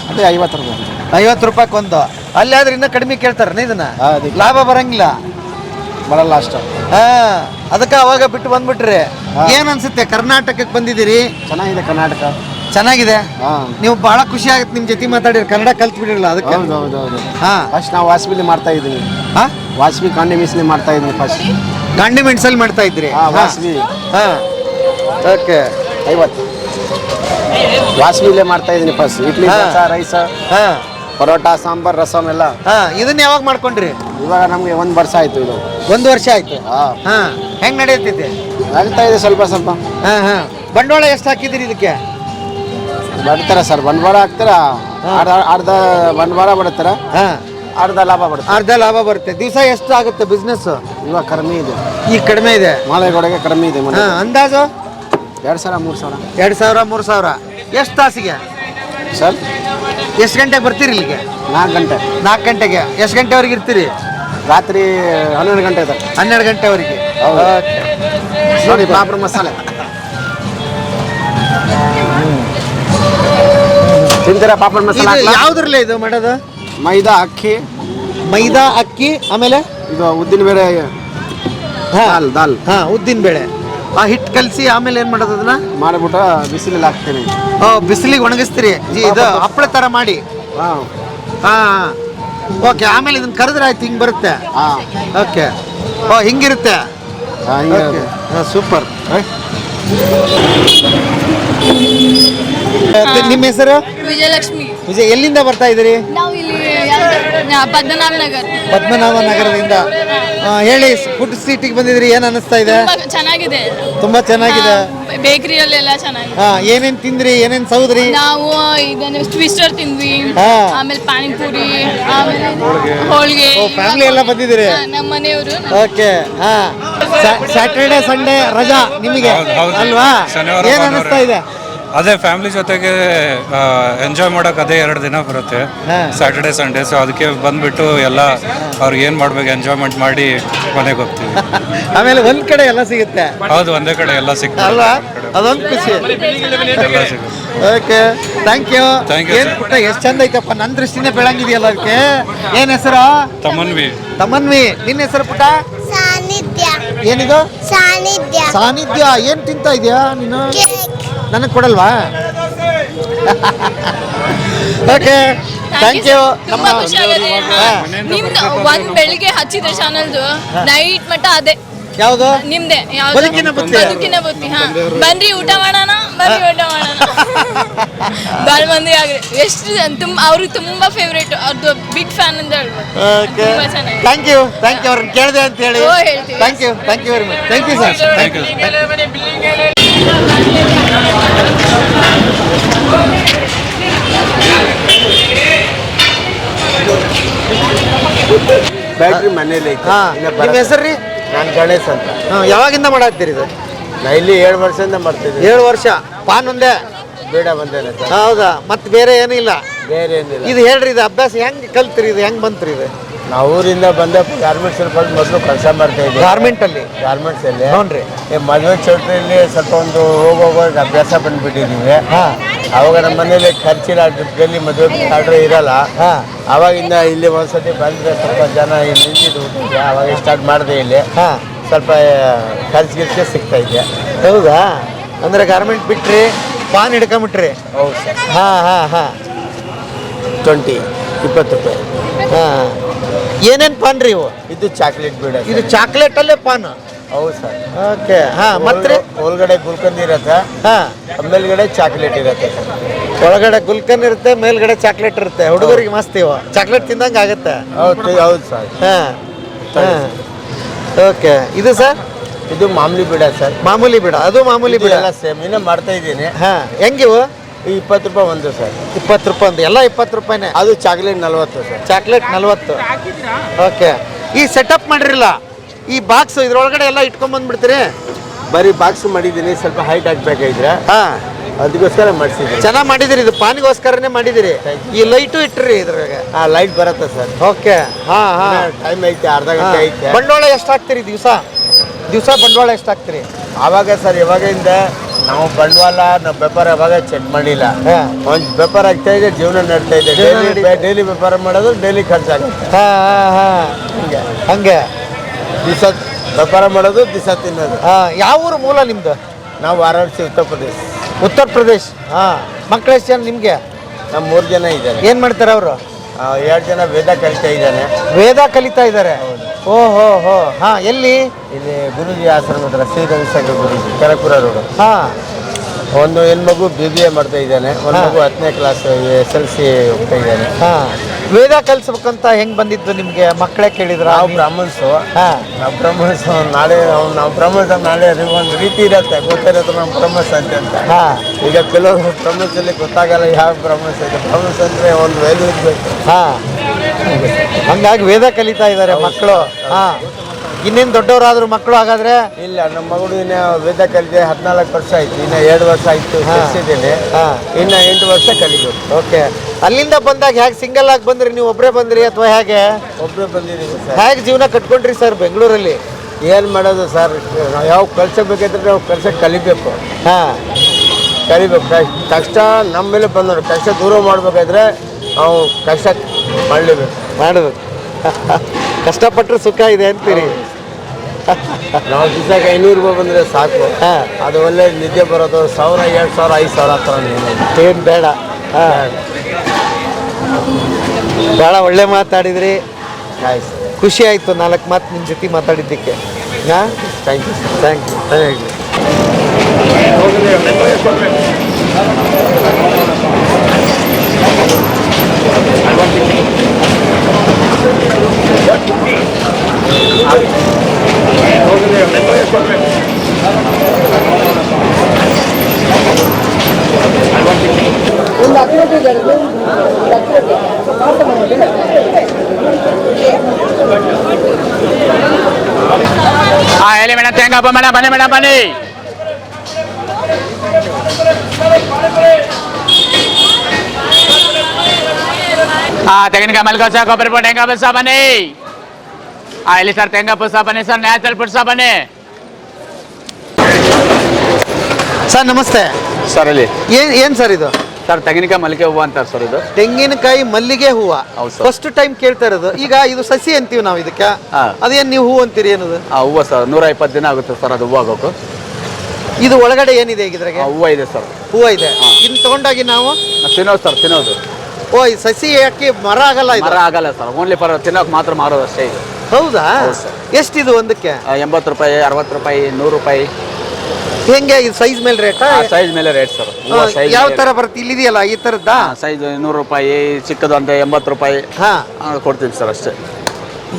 ಅದೇ ಐವತ್ತು ರೂಪಾಯಿ ಐವತ್ತು ರೂಪಾಯಿ ಒಂದು ಅಲ್ಲಿ ಆದ್ರೆ ಇನ್ನೂ ಕಡಿಮೆ ಕೇಳ್ತಾರನ ಇದನ್ನ? ಹಾ, ಅದಕ್ಕೆ. ಲಾಭ ಬರಂಗಿಲ್ಲ. ಬರಲ್ಲ ಅಷ್ಟು. ಹಾಂ ಅದಕ್ಕೆ ಅವಾಗ ಬಿಟ್ಟು ಬಂದ್ಬಿಟ್ರಿ ಏನು ಅನ್ಸುತ್ತೆ? ಕರ್ನಾಟಕಕ್ಕೆ ಬಂದಿದ್ದೀರಿ? ಚೆನ್ನಾಗಿದೆ ಕರ್ನಾಟಕ. ಚೆನ್ನಾಗಿದೆ? ಹಾಂ. ನೀವು ಬಹಳ ಖುಷಿ ಆಗುತ್ತೆ ನಿಮ್ ಜೊತೆ ಮಾತಾಡಿರಿ ಕನ್ನಡ ಕಲ್ತ್ ಬಿಡಿರಲ್ಲ ಅದಕ್ಕೆ. ಹೌದು ಹೌದು ಹೌದು. ಹಾ. ಫಸ್ಟ್ ನಾವು ವಾಸವಿಲಿ ಮಾಡ್ತಾ ಇದ್ದೀನಿ ಹಾ? ವಾಸವಿ ಕಾಂಡಿ ಮಿಸ್ಲಿ ಮಾಡ್ತಾ ಇದ್ದೀನಿ ಫಸ್ಟ್ ಗಾಂಡಿ ಮೆಣಸಲ್ಲಿ ಮಾಡ್ತಾ ಇದ್ರಿ ಹಾ, ವಾಸವಿ. ಹಾ. ಓಕೆ ಐವತ್ತು. ವಾಸವಿಲೇ ಮಾಡ್ತಾ ಇದೀನಿ ಫಸ್ಟ್ ಇಡ್ಲಿ. ದೋಸೆ ರೈಸ್ ಹಾ. ಪರೋಟ ಸಾಂಬಾರ್ ರಸಮ್ ಎಲ್ಲ. ಹಾ ಇದನ್ನ ಯಾವಾಗ ಮಾಡ್ಕೊಂಡ್ರಿ? ಇವಾಗ ನಮಗೆ ಒಂದ್ ವರ್ಷ ಆಯ್ತು ಇದು. ಒಂದು ವರ್ಷ ಆಯ್ತು? ಹಾಂ. ಹಾ ಹೆಂಗ್ ನಡೆಯುತ್ತಿದೆ ಆಗ್ತಾ ಇದೆ ಸ್ವಲ್ಪ ಸ್ವಲ್ಪ. ಹಾ ಹಾ. ಬಂಡವಾಳ ಎಷ್ಟು ಹಾಕಿದಿರಿ ಇದಕ್ಕೆ? ಬರ್ತಾರೆ ಸರ್? ಬಂಡವಾಳ ಹಾಕ್ತಾರ? ಅರ್ಧ ಅರ್ಧ ಬಂಡವಾಳ ಬಡತಾರ ಹಾ. ಅರ್ಧ ಲಾಭ ಬರುತ್ತೆ. ಅರ್ಧ ಲಾಭ ಬರುತ್ತೆ. ದಿವಸ ಎಷ್ಟು ಆಗುತ್ತೆ ಬಿಸ್ನೆಸ್ ಇವಾಗ ಕಡಿಮೆ ಇದೆ. ಈಗ ಕಡಿಮೆ ಇದೆ? ಮಾಲೆಗೋಡೆಗೆ ಕಡಿಮೆ ಇದೆ ಮನೆ. ಹಾ ಅಂದಾಜು? ಎರಡು ಸಾವಿರ ಮೂರು ಸಾವಿರ? ಎರಡು ಸಾವಿರ ಮೂರು ಸಾವಿರ. ಎಷ್ಟು ತಾಸಿಗೆ? ಸರ್? ಎಷ್ಟು ಗಂಟೆಗೆ ಬರ್ತೀರಿ ಇಲ್ಲಿಗೆ? ನಾಲ್ಕು ಗಂಟೆ. ನಾಲ್ಕು ಗಂಟೆಗೆ. ಎಷ್ಟು ಗಂಟೆವರೆಗೆ ಇರ್ತೀರಿ? ರಾತ್ರಿ ಹನ್ನೆರಡು ಗಂಟೆ ಇದೆ ಹನ್ನೆರಡು ಗಂಟೆವರೆಗೆ. ನೋಡಿ ಬಾಬ್ರ ಮಸಾಲೆ. ತಿಂತೀರಾ ಪಾಪಡ್ ಮಸಾಲೆ ಹಾಕ್ಲಾ? ಇದು ಮಾಡೋದು? ಮೈದಾ ಅಕ್ಕಿ. ಮೈದಾ ಅಕ್ಕಿ ಆಮೇಲೆ? ಇದು ಉದ್ದಿನ ಬೇಳೆ ಹಾ. ದಾಲ್ ದಾಲ್. ಹಾ ಉದ್ದಿನ ಬೇಳೆ. ಆ ಹಿಟ್ಟು ಕಲಸಿ ಆಮೇಲೆ ಏನು ಮಾಡೋದು ಅದನ್ನ? ಮಾಡಿಬಿಟ್ಟು ಬಿಸಿಲಲ್ಲಿ ಹಾಕ್ತೀನಿ. ಓ ಬಿಸಿಲಿಗೆ ಒಣಗಿಸ್ತೀರಿ. ಜಿ- ಇದು ಹಪ್ಪಳ ಥರ ಮಾಡಿ. ಹಾಂ. ಹಾ. ಓಕೆ ಆಮೇಲೆ ಇದನ್ನ ಕರೆದ್ರೆ ಆಯ್ತು ಹಿಂಗೆ ಬರುತ್ತೆ? ಹಾಂ. ಓಕೆ. ಓ ಹಿಂಗಿರುತ್ತೆ? ಸೂಪರ್. ನಿಮ್ಮ ಹೆಸರು? ವಿಜಯಲಕ್ಷ್ಮಿ. ವಿಜಯ್ ಎಲ್ಲಿಂದ ಬರ್ತಾ ಇದ್ದೀರಿ? ನಾವು ಇಲ್ಲಿ ಪದ್ಮನಾಭ ನಗರ್ ಪದ್ಮನಾಭ ನಗರದಿಂದ ಹೇಳಿ ಫುಡ್ ಸ್ಟ್ರೀಟಿಗೆ ಬಂದಿದ್ರಿ ಏನು ಅನಿಸ್ತಾ ಇದೆ? ಚೆನ್ನಾಗಿದೆ. ತುಂಬಾ ಚೆನ್ನಾಗಿದೆ. ಬೇಕರಿಯಲ್ಲೆಲ್ಲ ಚೆನ್ನಾಗಿದೆ. ಹಾ ಏನೇನ್ ತಿಂದ್ರಿ ಏನೇನ್ ಸೌದ್ರಿ? ನಾವು ಇದನ್ನ ಟ್ವಿಸ್ಟರ್ ತಿಂದ್ವಿ. ಹಾ. ಆಮೇಲೆ ಪಾನಿಪುರಿ ಆಮೇಲೆ ಹೋಳಿಗೆ. ಫ್ಯಾಮಿಲಿ ಎಲ್ಲ ಬಂದಿದ್ದೀರಿ? ನಮ್ಮ ಮನೆಯವರು. ಓಕೆ ಹಾ. ಸ್ಯಾಟರ್ಡೆ ಸಂಡೇ ರಜಾ ನಿಮಗೆ? ಅಲ್ವಾ? ಶನಿವಾರ, ಏನ್ ಭಾನುವಾರ. ಅನಿಸ್ತಾ ಇದೆ? ಅದೇ ಫ್ಯಾಮಿಲಿ ಜೊತೆಗೆ ಎಂಜಾಯ್ ಮಾಡೋಕೆ ಅದೇ ಎರಡು ದಿನ ಬರುತ್ತೆ. ಸ್ಯಾಟರ್ಡೆ ಸಂಡೇ ಸೊ ಅದಕ್ಕೆ ಬಂದ್ಬಿಟ್ಟು ಎಲ್ಲ ಅವ್ರಿಗೆ ಏನು ಮಾಡ್ಬೇಕು ಎಂಜಾಯ್ಮೆಂಟ್ ಮಾಡಿ ಮನೆಗೆ ಹೋಗ್ತೀವಿ. ಆಮೇಲೆ ಒಂದ್ ಕಡೆ ಎಲ್ಲ ಸಿಗುತ್ತೆ. ಹೌದು ಒಂದೇ ಕಡೆ ಎಲ್ಲ ಸಿಗ್ತದೆ. ಅಲ್ವಾ? ಅದೊಂದು ಖುಷಿ. ಎಲ್ಲ ಸಿಗುತ್ತೆ. Okay thank you Thank you, ಏನ್ sir. ಪುಟ್ಟ ಎಷ್ಟು ಚಂದ ಐತಪ್ಪ. ನನ್ನ ದೃಷ್ಟಿನೇ ಬೆಳಂಗಿದೆಯಲ್ಲ ಅದಕ್ಕೆ. ಏನ್ ಹೆಸರು? ತಮನ್ವಿ. ತಮನ್ವಿ. ನಿನ್ನ ಹೆಸರು ಪುಟ್ಟ? ಸಾನಿಧ್ಯ. ಏನಿದು? ಸಾನಿಧ್ಯ. ಸಾನಿಧ್ಯ. ಏನ್ ತಿಂತ ಇದೆಯಾ ನೀನು? ನನಗೆ ಕೊಡಲ್ವಾ? ಓಕೆ ಥ್ಯಾಂಕ್ ಯು ತುಂಬಾ ಖುಷಿ ಆಗಿದೆ. ನಿಮ್ದು ಒಂದ್ ಬೆಳಿಗ್ಗೆ ಹಚ್ಚಿದ್ರೆ ಚಾನಲ್ದು ನೈಟ್ ಮಟ್ಟ ಅದೇ. ಯಾವುದು? ನಿಮ್ದೆ ಯಾವ್ದು? ಬದುಕಿನ ಬುತ್ತಿ. ಬದುಕಿನ ಬುತ್ತಿ ಹಾ. ಬನ್ರಿ ಊಟ ಮಾಡೋಣ? ಬನ್ರಿ ಊಟ ಮಾಡೋಣ. ಬಾಳ ಮಂದಿ ಆಗ್ರಿ ಎಷ್ಟು ತುಂಬ ಅವ್ರಿಗೆ ತುಂಬಾ ಫೇವ್ರೇಟ್ ಅವ್ರದ್ದು ಬಿಗ್ ಫ್ಯಾನ್ ಅಂತ ಹೇಳ್ಬೋದು. ಓಕೆ ತುಂಬಾ. ಥ್ಯಾಂಕ್ ಯು ಥ್ಯಾಂಕ್ ಯು ಅವ್ರನ್ನ ಕೇಳಿದೆ ಅಂತ ಹೇಳಿ. ಓ, ಹೇಳ್ತೀವಿ. Thank you thank you very much thank you sir thank you battery ಮನೇಲಿ ಐತೆ. ಹಾ. ನಿಮ್ಮ ಹೆಸರು ರೀ? ನಾನು ಗಣೇಶ್ ಅಂತ. ಹಾಂ ಯಾವಾಗಿಂದ ಮಾಡಾಕ್ತೀರಿ ಇದು? ನಾ ಇಲ್ಲಿ ಏಳು ವರ್ಷದಿಂದ ಮಾಡ್ತಿದ್ದೀನಿ. ಏಳು ವರ್ಷ. ಪಾನ್ ಒಂದೇ? ಬೇಡ ಬಂದೇನೆ ಸರ್. ಹೌದಾ? ಮತ್ತೆ ಬೇರೆ ಏನೂ ಇಲ್ಲ? ಬೇರೆ ಏನಿಲ್ಲ ಇದು ಹೇಳ್ರಿ ಇದು ಅಭ್ಯಾಸ ಹೆಂಗ್ ಕಲ್ತ್ರಿ ಇದು ಹೆಂಗ್ ಬಂತ್ರಿ ಇದು? ನಾವು ಊರಿಂದ ಬಂದ ಗಾರ್ಮೆಂಟ್ಸ್ ಬಂದು ಮೊದಲು ಕೆಲಸ ಮಾಡ್ತಾ ಇದ್ದೀವಿ ಗಾರ್ಮೆಂಟ್ ಅಲ್ಲಿ? ಗಾರ್ಮೆಂಟ್ಸ್ ಅಲ್ಲಿ. ಈ ಮದುವೆ ಚೌಟ್ರಿಯಲ್ಲಿ ಸ್ವಲ್ಪ ಒಂದು ಹೋಗೋವಾಗ ಅಭ್ಯಾಸ ಬಂದ್ಬಿಟ್ಟಿದ್ದೀವಿ ಹಾ. ಅವಾಗ ನಮ್ಮ ಮನೇಲಿ ಖರ್ಚಿಲ್ಲ ದುಡ್ಡಲ್ಲಿ ಮದುವೆ ಆರ್ಡ್ರ್ ಇರಲ್ಲ. ಹಾ. ಅವಾಗಿಂದ ಇಲ್ಲಿ ಒಂದ್ಸತಿ ಬಂದ್ರೆ ಸ್ವಲ್ಪ ಜನ ಇಲ್ಲಿ ನಿಂತಿದ್ದು ಅವಾಗ ಸ್ಟಾರ್ಟ್ ಮಾಡಿದೆ ಇಲ್ಲಿ. ಹಾ. ಸ್ವಲ್ಪ ಖರ್ಚು ಗಿರ್ಚೆ ಸಿಗ್ತಾ ಇದೆ. ಹೌದಾ? ಅಂದ್ರೆ ಗಾರ್ಮೆಂಟ್ ಬಿಟ್ರಿ ಪಾನ್ ಹಿಡ್ಕೊಂಬಿಟ್ರಿ? ಹೌದು ಸರ್. ಹಾ ಹಾ ಹಾ. ಟ್ವೆಂಟಿ ಇಪ್ಪತ್ತು ರೂಪಾಯಿ. ಹಾ. ಏನೇನ್ ಪಾನ್ ರೀ ಇವು? ಇದು ಚಾಕ್ಲೇಟ್ ಬೀಡ ಇದು ಚಾಕ್ಲೇಟ್ ಅಲ್ಲೇ ಪಾನ್? ಹೌದು ಸರ್. ಓಕೆ ಹಾ ಮತ್ತೆ? ಒಳಗಡೆ ಗುಲ್ಕಂದ್ ಇರತ್ತೆ. ಹಾ. ಮೇಲ್ಗಡೆ ಚಾಕ್ಲೇಟ್ ಇರತ್ತೆ ಸರ್. ಒಳಗಡೆ ಗುಲ್ಕನ್ ಇರುತ್ತೆ ಮೇಲ್ಗಡೆ ಚಾಕ್ಲೇಟ್ ಇರುತ್ತೆ. ಹುಡುಗರಿಗೆ ಮಸ್ತ್ ಇವ. ಚಾಕ್ಲೇಟ್ ತಿಂದಂಗೆ ಆಗುತ್ತೆ. ಹೌದು ಹೌದು ಸರ್. ಹಾ ಓಕೆ ಇದು ಸರ್? ಇದು ಮಾಮೂಲಿ ಬೀಡ ಸರ್. ಮಾಮೂಲಿ ಬಿಡ ಅದು ಮಾಮೂಲಿ ಬಿಡ. ಎಲ್ಲ ಸೇಮ್. ಇನ್ನೂ ಮಾಡ್ತಾ ಇದ್ದೀನಿ. ಹಾ ಹೆಂಗಿವು? ಇಪ್ಪತ್ತು ರೂಪಾಯಿ ಒಂದು ಸರ್. ಇಪ್ಪತ್ತು ರೂಪಾಯಿ ಒಂದು. ಎಲ್ಲ ಇಪ್ಪತ್ತು ರೂಪಾಯಿನೇ. ಅದು ಚಾಕ್ಲೇಟ್ ನಲ್ವತ್ತು ಸರ್. ಚಾಕ್ಲೇಟ್ ನಲ್ವತ್ತು. ಓಕೆ. ಈ ಸೆಟಪ್ ಮಾಡಿರಲ್ಲ ಈ ಬಾಕ್ಸ್ ಇದ್ರೊಳಗಡೆ ಎಲ್ಲ ಇಟ್ಕೊಂಡ್ ಬಂದ್ಬಿಡ್ತೀರಿ? ಬರೀ ಬಾಕ್ಸ್ ಮಾಡಿದ್ದೀನಿ ಸ್ವಲ್ಪ ಹೈಟ್ ಹಾಕ್ಬೇಕಾಗಿದ್ರೆ. ಹಾ. ಅದಕ್ಕೋಸ್ಕರ ಮಾಡಿಸಿದ್ದೀನಿ. ಚೆನ್ನಾಗಿ ಮಾಡಿದಿರಿ ಇದು ಪಾನಿಗೋಸ್ಕರನೇ ಮಾಡಿದಿರಿ. ಈ ಲೈಟು ಇಟ್ಟಿರಿ ಇದ್ರಾಗ. ಹಾಂ ಲೈಟ್ ಬರತ್ತೆ ಸರ್. ಓಕೆ. ಹಾ ಹಾ. ಟೈಮ್ ಐತೆ ಅರ್ಧ ಗಂಟೆ ಐತೆ. ಬಂಡವಾಳ ಎಷ್ಟು ಹಾಕ್ತೀರಿ ದಿವಸ? ದಿವಸ ಬಂಡವಾಳ ಎಷ್ಟು ಹಾಕ್ತೀರಿ? ಆವಾಗ ಸರ್ ಯಾವಾಗಿಂದ ನಾವು ಬಂಡವಾಳ ನಾವು ವ್ಯಾಪಾರ ಯಾವಾಗ ಚೆಕ್ ಮಾಡಿಲ್ಲ. ಒಂದು ವ್ಯಾಪಾರ ಆಗ್ತಾ ಇದೆ ಜೀವನ ನಡ್ತಾ ಇದೆ. ಜೀವನ ಡೈಲಿ ನಡೀತಾ. ಡೈಲಿ ವ್ಯಾಪಾರ ಮಾಡೋದು ಡೈಲಿ ಖರ್ಚಾಗುತ್ತೆ. ಹಾ ಹಾ ಹಾ. ಹಿಂಗೆ. ಹಂಗೆ. ದಿವಸ ವ್ಯಾಪಾರ ಮಾಡೋದು ದಿವಸ ತಿನ್ನೋದು. ಹಾ ಯಾವ ಊರು ಮೂಲ ನಿಮ್ದು? ನಾವು ವಾರಾಣಸಿ ಉತ್ತರ ಪ್ರದೇಶ. ಉತ್ತರ ಪ್ರದೇಶ್. ಹಾ. ಮಕ್ಕಳು ಎಷ್ಟು ಜನ ನಿಮಗೆ? ನಮ್ಮ ಮೂರು ಜನ ಇದ್ದಾರೆ. ಏನು ಮಾಡ್ತಾರೆ ಅವರು? ಎರಡು ಜನ ವೇದ ಕಲಿತಾ ಇದ್ದಾನೆ. ವೇದ ಕಲಿತಾ ಇದ್ದಾರೆ. ಓ ಹೋ ಹೋ. ಹಾ ಎಲ್ಲಿ? ಇಲ್ಲಿ ಗುರುಜಿ ಆಶ್ರಮದ ಹತ್ರ ಶ್ರೀ ರವಿಶಂಕರ್ ಗುರುಜಿ ಕರಪುರ ರೋಡ್. ಹಾ. ಒಂದು ಹೆಣ್ಮಗು ಬಿ ಬಿ ಎ ಮಾಡ್ತಾ ಇದ್ದಾನೆ. ಒಂದು ಮಗು ಹತ್ತನೇ ಕ್ಲಾಸ್ ಎಸ್ ಎಲ್ ಸಿ ಹೋಗ್ತಾ ಇದ್ದಾನೆ. ಹಾ. ವೇದ ಕಲಿಸ್ಬೇಕಂತ ಹೆಂಗ್ ಬಂದಿದ್ದು ನಿಮ್ಗೆ? ಮಕ್ಕಳೇ ಕೇಳಿದ್ರ? ನಾವು ಬ್ರಾಹ್ಮಣ್ಸು. ಹಾ. ನಾವು ಬ್ರಹ್ಮಣ್ಸ್ ನಾಳೆ ನಾವು ಬ್ರಹ್ಮಣ್ಸ್ ನಾಳೆ ಒಂದು ರೀತಿ ಇರುತ್ತೆ. ಗೊತ್ತಿರೋದು ನಮ್ಮ ಬ್ರಹ್ಮಸ್ ಅಂತ ಈಗ ಕೆಲವರು ಬ್ರಹ್ಮಸಲ್ಲಿ ಗೊತ್ತಾಗಲ್ಲ ಯಾವ ಬ್ರಹ್ಮಸ್ ಇದೆ. ಬ್ರಹ್ಮಸ್ ಅಂದ್ರೆ ಒಂದು ವ್ಯಾಲ್ಯೂ ಇರ್ಬೇಕು. ಹಾ. ಹಂಗಾಗಿ ವೇದ ಕಲಿತಾ ಇದ್ದಾರೆ ಮಕ್ಕಳು. ಹಾ. ಇನ್ನೇನು ದೊಡ್ಡವರಾದ್ರು ಮಕ್ಕಳು ಹಾಗಾದ್ರೆ? ಇಲ್ಲ ನಮ್ಮ ಮಗಳು ಇನ್ನ ವೇದ ಕಲಿತೆ ಹದಿನಾಲ್ಕು ವರ್ಷ ಆಯ್ತು. ಇನ್ನ ಎರಡು ವರ್ಷ ಆಯ್ತು ಕಲಿಸಿದ್ದೇನೆ. ಇನ್ನ ಹಾ. ಇನ್ನು ಎಂಟು ವರ್ಷ ಕಲಿಬೇಕು. ಓಕೆ. ಅಲ್ಲಿಂದ ಬಂದಾಗ ಹೇಗೆ ಸಿಂಗಲ್ ಆಗಿ ಬಂದ್ರಿ? ನೀವು ಒಬ್ಬರೇ ಬಂದ್ರಿ ಅಥವಾ ಹೇಗೆ? ಒಬ್ಬರೇ ಬಂದಿದ್ದೀವಿ ಸರ್. ಹೇಗೆ ಜೀವನ ಕಟ್ಕೊಂಡ್ರಿ ಸರ್ ಬೆಂಗಳೂರಲ್ಲಿ? ಏನು ಮಾಡೋದು ಸರ್? ನಾವು ಯಾವ ಕಲ್ಸಬೇಕಿದ್ರೆ ನಾವು ಕಲ್ಸಕ್ಕೆ ಕಲಿಬೇಕು. ಹಾಂ. ಕಲಿಬೇಕು. ಕಷ್ಟ ಕಷ್ಟ ನಮ್ಮ ಮೇಲೆ ಬಂದವರು. ಕಷ್ಟ ದೂರ ಮಾಡಬೇಕಾದ್ರೆ ನಾವು ಕಷ್ಟ ಮಾಡಲೇಬೇಕು. ಮಾಡಬೇಕು. ಕಷ್ಟಪಟ್ಟರೆ ಸುಖ ಇದೆ ಅಂತೀರಿ. ನಾವು ದಿವಸಕ್ಕೆ ಐನೂರು ರೂಪಾಯಿ ಬಂದರೆ ಸಾಕು. ಹಾಂ. ಅದು ಒಳ್ಳೆ ನಿದ್ದೆ ಬರೋದು. ಸಾವಿರ ಎರಡು ಸಾವಿರ ಐದು ಸಾವಿರ ಹತ್ರ ಏನು ಬೇಡ. ಹಾಂ. ಭಾಳ ಒಳ್ಳೆ ಮಾತಾಡಿದ್ರಿ. ಆಯ್ತು ಖುಷಿ ಆಯಿತು ನಾಲ್ಕು ಮಾತು ನಿಮ್ಮ ಜೊತೆ ಮಾತಾಡಿದ್ದಕ್ಕೆ. ಹಾಂ? Thank you thank you thank you ಹಾಂ ಹೇಳಿ ಮೇಡಮ್ ತೇಂಗಪ್ಪ ಮೇಡಮ್ ಬನ್ನಿ ಮೇಡಮ್ ಬನ್ನಿ ಹಾಂ ತೆಂಗಿನಕಾಯಿ ಮಲ್ಕೋಸ ಕೊಬ್ಬರಿ ಪೊಟ್ಟೆ ಹೆಂಗ ಬಸ್ಸ ಬನ್ನಿ ಹಾಂ ಇಲ್ಲಿ ಸರ್ ತೆಂಗ ಪುಸ ಬನ್ನಿ ಸರ್ ನ್ಯಾಚುರಲ್ ಪುಸ ಬನ್ನಿ ಸರ್ ನಮಸ್ತೆ. ಸರ್ ಅಲ್ಲಿ ಏನ್ ಏನ್ ಸರ್ ಇದು? ಸರ್ ತೆಂಗಿನಕಾಯಿ ಮಲ್ಲಿಗೆ ಹೂವು ಅಂತಾರೆ ಸರ್ ಇದು. ತೆಂಗಿನಕಾಯಿ ಮಲ್ಲಿಗೆ ಹೂವು? ಹೌದು. ಫಸ್ಟ್ ಟೈಮ್ ಕೇಳ್ತಾ ಇರೋದು. ಈಗ ಇದು ಸಸಿ ಅಂತೀವಿ ನಾವು ಇದಕ್ಕೆ. ಹಾ. ಅದೇನ್ ನೀವು ಹೂವು ಅಂತೀರಿ ಏನದು? ಆ ಹೂವು ಸರ್ ನೂರ ಇಪ್ಪತ್ತು ದಿನ ಆಗುತ್ತೆ ಸರ್ ಅದು ಹೂವು ಆಗೋಕು. ಇದು ಒಳಗಡೆ ಏನಿದೆ ಈಗ ಇದ್ರಾಗೆ? ಆ ಹೂವು ಇದೆ ಸರ್. ಹೂವು ಇದೆ. ಇನ್ನು ತಗೊಂಡಾಗಿ ನಾವು? ತಿನ್ನೋದು ಸರ್ ತಿನ್ನೋದು. ಓ ಈ ಸಸಿ ಯಾಕೆ ಮರ ಆಗಲ್ಲ ಇದು? ಮರ ಆಗಲ್ಲ ಸರ್ ಓನ್ಲಿ ಫಾರ್ ತಿನ್ನೋಕೆ ಮಾತ್ರ ಮಾರೋದು ಅಷ್ಟೇ ಇದು. ಹೌದಾ. ಎಷ್ಟಿದು ಒಂದಕ್ಕೆ? ಎಂಬತ್ತು ರೂಪಾಯಿ ಅರವತ್ತು ರೂಪಾಯಿ ನೂರು ರೂಪಾಯಿ. ಹೆಂಗೆ ಇದು ಸೈಜ್ ಮೇಲೆ ರೇಟಾ ಸೈಜ್ ಮೇಲೆ ರೇಟ್ ಸರ್ ಯಾವ ತರ ಬರುತ್ತೆ? ಇಲ್ಲಿದೆಯಲ್ಲ ಈ ತರದ್ದಾ? ಸೈಜ್ ನೂರು ರೂಪಾಯಿ ಚಿಕ್ಕದು ಅಂತ ಎಂಬತ್ತು ರೂಪಾಯಿ. ಹಾ. ಕೊಡ್ತೀನಿ ಕೊಡ್ತೀವಿ ಸರ್ ಅಷ್ಟೇ.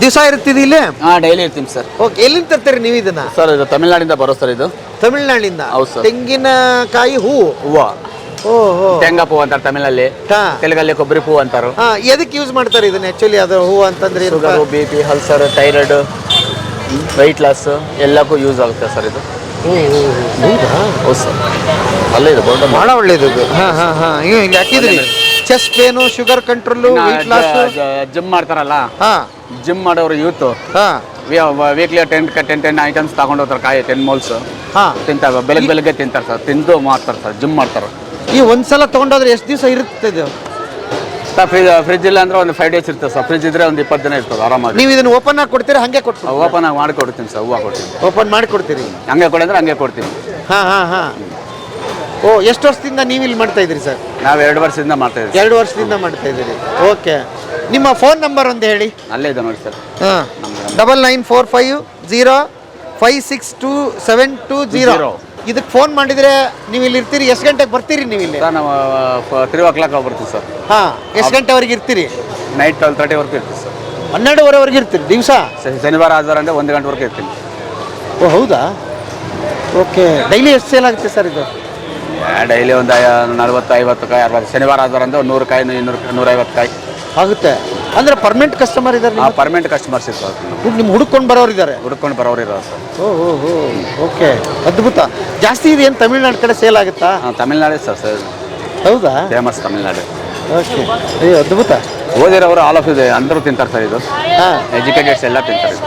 ದಿವಸ ಇರ್ತಿದೆ ಇಲ್ಲಿ? ಹಾ ಡೈಲಿ ಇರ್ತೀನಿ ಸರ್ ಓಕೆ ಎಲ್ಲಿಂದ ತರ್ತೀರಿ ನೀವು ಇದನ್ನ? ಸರ್ ಇದು ತಮಿಳ್ನಾಡಿಂದ ಬರೋ ಸರ್ ಇದು. ತಮಿಳ್ನಾಡಿಂದ? ಹೌದು ಸರ್ ತೆಂಗಿನಕಾಯಿ ಹೂ? ಹೂವು. ಓಹೋ. ತೆಂಗಾ ಪೂ ಅಂತಾರೆ ತಮಿಳಲ್ಲಿ. ಹಾ. ತೆಲುಗಲ್ಲಿ ಕೊಬ್ಬರಿ ಹೂ ಅಂತಾರೆ. ಹಾ ಎದಕ್ಕೆ ಯೂಸ್ ಮಾಡ್ತಾರೆ ಇದನ್ನ ಆಕ್ಚುಲಿ ಅದು ಹೂ ಅಂತಂದ್ರೆ ಏನು? Sugar B P ulcer thyroid weight loss ಎಲ್ಲಕ್ಕೂ ಯೂಸ್ ಆಗುತ್ತೆ ಸರ್ ಇದು. ಹೌದು? ಸರ್. ಅಲ್ಲೇ ಇದು ಬೋರ್ಡ್ ಬಹಳ ಒಳ್ಳೇದು ಇದು. ಹಾ ಹಾ ಹಾ. ಇಲ್ಲಿ ಹಾಕಿದ್ರಿ. Chest pain sugar control weight loss gym ಮಾಡ್ತಾರಲ್ಲ? ಹಾ. ಜಿಮ್ ಮಾಡೋರು ಯೂತ್ ಹಾ. Weekly ten ten ten items ತಗೊಂಡು ಹೋಗ್ತಾರೆ ಕಾಯಿ ಟೆನ್ ಮೋಲ್ಸ್ ಹಾ. ತಿಂತಾರೆ ಬೆಳಗ್ಗೆ ಬೆಳಗ್ಗೆ ತಿಂತಾರೆ ಸರ್. ತಿಂದು ಮಾಡ್ತಾರೆ ಸರ್ ಜಿಮ್ ಮಾಡ್ತಾರೆ. ಈ ಒಂದ್ಸಲ ತಗೊಂಡೋದ್ರೆ ಎಷ್ಟು ದಿವಸ ಇರುತ್ತೆ ಇದು ಫ್ರಿಜ್ ಫ್ರಿಜ್ ಇಲ್ಲ ಅಂದ್ರೆ ಒಂದು ಫೈವ್ ಡೇಸ್ ಇರ್ತದೆ ಸರ್ ಫ್ರಿಜ್ ಇದ್ರೆ ಒಂದು ಇಪ್ಪತ್ತು ದಿನ ಇರ್ತದೆ ಆರಾಮಾಗಿ. ನೀವು ಇದನ್ನ ಓಪನ್ ಆಗಿ ಕೊಡ್ತೀರಾ ಹಂಗೆ ಕೊಟ್ಟು ಓಪನ್ ಆಗಿ ಮಾಡಿ ಕೊಡ್ತೀನಿ ಸರ್ ಹೂವು ಕೊಡ್ತೀನಿ. ಓಪನ್ ಮಾಡಿ ಕೊಡ್ತೀರಿ? ಹಂಗೆ ಕೊಡಂದ್ರೆ ಹಂಗೆ ಕೊಡ್ತೀನಿ. ಹಾಂ ಹಾಂ ಹಾಂ. ಓ ಎಷ್ಟು ವರ್ಷದಿಂದ ನೀವು ಇಲ್ಲಿ ಮಾಡ್ತಾ ಇದ್ದೀರಿ ಸರ್ ನಾವು ಎರಡು ವರ್ಷದಿಂದ ಮಾಡ್ತಾ ಇದ್ದೀವಿ ಎರಡು ವರ್ಷದಿಂದ ಮಾಡ್ತಾ ಇದ್ದೀರಿ. ಓಕೆ ನಿಮ್ಮ ಫೋನ್ ನಂಬರ್ ಒಂದು ಹೇಳಿ. ಅಲ್ಲೇ ಇದೆ ನೋಡಿ ಸರ್ ಹಾಂ. Double nine four five zero five six two seven two zero. ಇದಕ್ಕೆ ಫೋನ್ ಮಾಡಿದರೆ ನೀವು ಇಲ್ಲಿ ಇರ್ತೀರಿ. ಎಷ್ಟು ಗಂಟೆಗೆ ಬರ್ತೀರಿ ನೀವು ಇಲ್ಲಿ? ಸರ್ ನಾವು ತ್ರೀ ಓ ಕ್ಲಾಕ್ ಬರ್ತೀವಿ ಸರ್. ಹಾಂ ಎಷ್ಟು ಗಂಟೆವರೆಗೆ ಇರ್ತೀರಿ? ನೈಟ್ ಟ್ವೆಲ್ ತರ್ಟಿವರೆಗೂ ಇರ್ತೀವಿ ಸರ್. ಹನ್ನೆರಡುವರೆವರೆಗೆ ಇರ್ತೀರಿ ದಿವಸ? ಶನಿವಾರ ಆಧಾರ ಅಂದರೆ ಒಂದು ಗಂಟೆವರೆಗೆ ಇರ್ತೀನಿ. ಓ ಹೌದಾ? ಓಕೆ. ಡೈಲಿ ಎಷ್ಟು ಸೇಲ್ ಆಗುತ್ತೆ ಸರ್ ಇದು? ಡೈಲಿ ಒಂದು ನಲ್ವತ್ತು ಐವತ್ತು ಕಾಯಿ ಅರವತ್ತು. ಶನಿವಾರ ಆಧಾರ ಅಂದರೆ ಒಂದು ನೂರು ಕಾಯಿ ಇನ್ನೂರು ನೂರೈವತ್ತು ಕಾಯಿ. ಆಗುತ್ತೆ. ಅಂದ್ರೆ ಪರ್ಮನೆಂಟ್ ಕಸ್ಟಮರ್ ಇದ್ದಾರೆ ಪರ್ಮನೆಂಟ್ ಕಸ್ಟಮರ್ಸ್ ಇರ್ತಾರೆ ನಿಮ್ಮ ಹುಡುಕೊಂಡು ಬರೋರು ಇದ್ದಾರೆ ಹುಡ್ಕೊಂಡು ಬರೋರು ಇದ್ದಾರೆ ಸರ್. ಓ ಹೋ ಹೋ ಓಕೆ. ಅದ್ಭುತ. ಜಾಸ್ತಿ ಇದೇನು ತಮಿಳ್ನಾಡು ಕಡೆ ಸೇಲ್ ಆಗುತ್ತಾ? ತಮಿಳ್ನಾಡೇ ಸರ್ ಸರ್ ಹೌದಾ? ಫೇಮಸ್ ತಮಿಳ್ನಾಡು. ಓಕೆ. ಅಯ್ಯೋ ಅದ್ಭುತ. ಓದಿರೋರು ಆಲ್ ಆಫ್ ಇದೆ ಅಂದರೂ ತಿಂತಾರೆ ಸರ್ ಇದು. ಎಜುಕೇಟೆಡ್ಸ್ ಎಲ್ಲ ತಿಂತಾರೆ.